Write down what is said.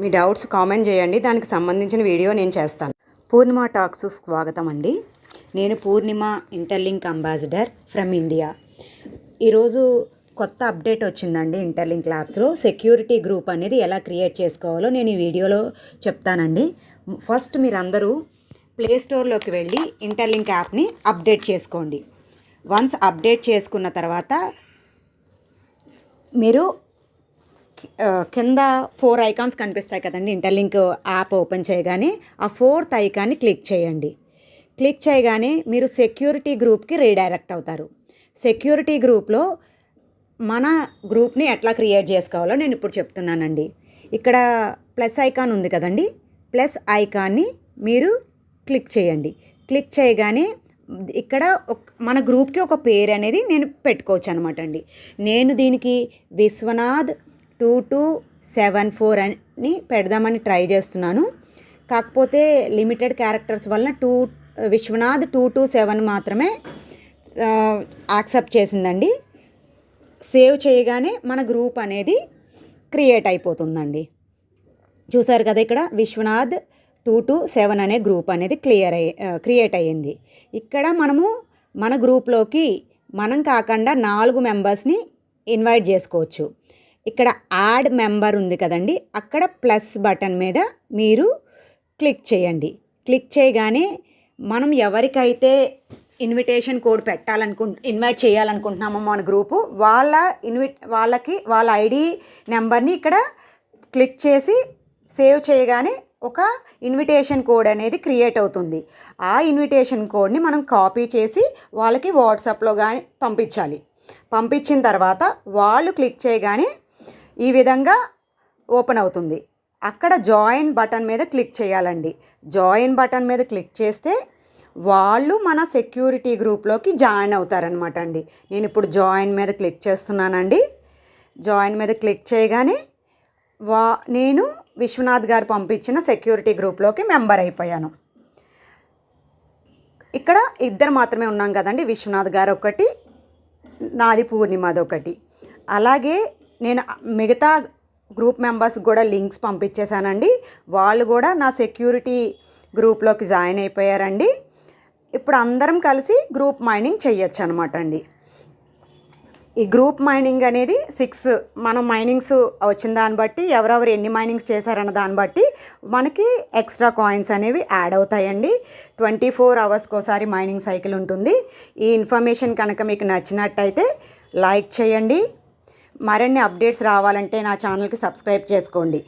మీ doubts comment చేయండి. దానికి సంబంధించిన వీడియో నేను చేస్తాను. పూర్ణిమ టాక్స్ స్వాగతం అండి. నేను Purnima interlink ambassador from India. ఈరోజు కొత్త అప్డేట్ వచ్చిందండి ఇంటర్లింక్ ల్యాబ్స్లో. సెక్యూరిటీ గ్రూప్ అనేది ఎలా క్రియేట్ చేసుకోవాలో నేను ఈ వీడియోలో చెప్తానండి. ఫస్ట్ మీరందరూ ప్లే స్టోర్లోకి వెళ్ళి ఇంటర్లింక్ యాప్ని అప్డేట్ చేసుకోండి. వన్స్ అప్డేట్ చేసుకున్న తర్వాత మీరు కింద ఫోర్ ఐకాన్స్ కనిపిస్తాయి కదండి. ఇంటర్లింక్ యాప్ ఓపెన్ చేయగానే ఆ ఫోర్త్ ఐకాన్ని క్లిక్ చేయండి. క్లిక్ చేయగానే మీరు సెక్యూరిటీ గ్రూప్కి రీడైరెక్ట్ అవుతారు. సెక్యూరిటీ గ్రూప్లో మన గ్రూప్ని ఎట్లా క్రియేట్ చేసుకోవాలో నేను ఇప్పుడు చెప్తున్నానండి. ఇక్కడ ప్లస్ ఐకాన్ ఉంది కదండి. ప్లస్ ఐకాన్ని మీరు క్లిక్ చేయండి. క్లిక్ చేయగానే ఇక్కడ ఒక- మన గ్రూప్కి ఒక పేరు అనేది నేను పెట్టుకోవచ్చు అనమాట అండి నేను దీనికి Vishwanath two two seven four అని పెడదామని ట్రై చేస్తున్నాను. కాకపోతే లిమిటెడ్ క్యారెక్టర్స్ వలన two Vishwanath two two seven మాత్రమే యాక్సెప్ట్ చేసిందండి. సేవ్ చేయగానే మన గ్రూప్ అనేది క్రియేట్ అయిపోతుందండి. చూసారు కదా ఇక్కడ విశ్వనాథ్ టూ టూ సెవెన్ అనే గ్రూప్ అనేది క్లియర్ అయ్యి క్రియేట్ అయ్యింది. ఇక్కడ మనము మన గ్రూప్లోకి మనం కాకుండా నాలుగు మెంబర్స్ని ఇన్వైట్ చేసుకోవచ్చు. ఇక్కడ యాడ్ మెంబర్ ఉంది కదండి అక్కడ ప్లస్ బటన్ మీద మీరు క్లిక్ చేయండి. క్లిక్ చేయగానే మనం ఎవరికైతే ఇన్విటేషన్ కోడ్ పెట్టాలనుకు ఇన్వైట్ చేయాలనుకుంటున్నామో మన గ్రూపు వాళ్ళ ఇన్విట్ వాళ్ళకి వాళ్ళ ఐడి నెంబర్ని ఇక్కడ క్లిక్ చేసి సేవ్ చేయగానే ఒక ఇన్విటేషన్ కోడ్ అనేది క్రియేట్ అవుతుంది. ఆ ఇన్విటేషన్ కోడ్ని మనం కాపీ చేసి వాళ్ళకి వాట్సాప్లో కానీ పంపించాలి. పంపించిన తర్వాత వాళ్ళు క్లిక్ చేయగానే ఈ విధంగా ఓపెన్ అవుతుంది. అక్కడ జాయిన్ బటన్ మీద క్లిక్ చేయాలండి. జాయిన్ బటన్ మీద క్లిక్ చేస్తే వాళ్ళు మన సెక్యూరిటీ గ్రూప్లోకి జాయిన్ అవుతారనమాట అండి. నేను ఇప్పుడు జాయిన్ మీద క్లిక్ చేస్తున్నానండి. జాయిన్ మీద క్లిక్ చేయగానే వా నేను విశ్వనాథ్ గారు పంపించిన సెక్యూరిటీ గ్రూప్లోకి మెంబర్ అయిపోయాను. ఇక్కడ ఇద్దరు మాత్రమే ఉన్నాం కదండి విశ్వనాథ్ గారు ఒకటి నాది పూర్ణిమాది ఒకటి. అలాగే నేను మిగతా గ్రూప్ మెంబర్స్ కూడా లింక్స్ పంపించేశానండి. వాళ్ళు కూడా నా సెక్యూరిటీ గ్రూప్లోకి జాయిన్ అయిపోయారండి. ఇప్పుడు అందరం కలిసి గ్రూప్ మైనింగ్ చేయొచ్చు అనమాట అండి ఈ గ్రూప్ మైనింగ్ అనేది సిక్స్ మనం మైనింగ్స్ వచ్చిన దాన్ని బట్టి ఎవరెవరు ఎన్ని మైనింగ్స్ చేశారన్న దాన్ని బట్టి మనకి ఎక్స్ట్రా కాయిన్స్ అనేవి యాడ్ అవుతాయండి. ట్వంటీ ఫోర్ అవర్స్కి ఒకసారి మైనింగ్ సైకిల్ ఉంటుంది. ఈ ఇన్ఫర్మేషన్ కనుక మీకు నచ్చినట్టయితే లైక్ చేయండి. మరిన్ని అప్డేట్స్ రావాలంటే నా ఛానల్కి సబ్స్క్రైబ్ చేసుకోండి.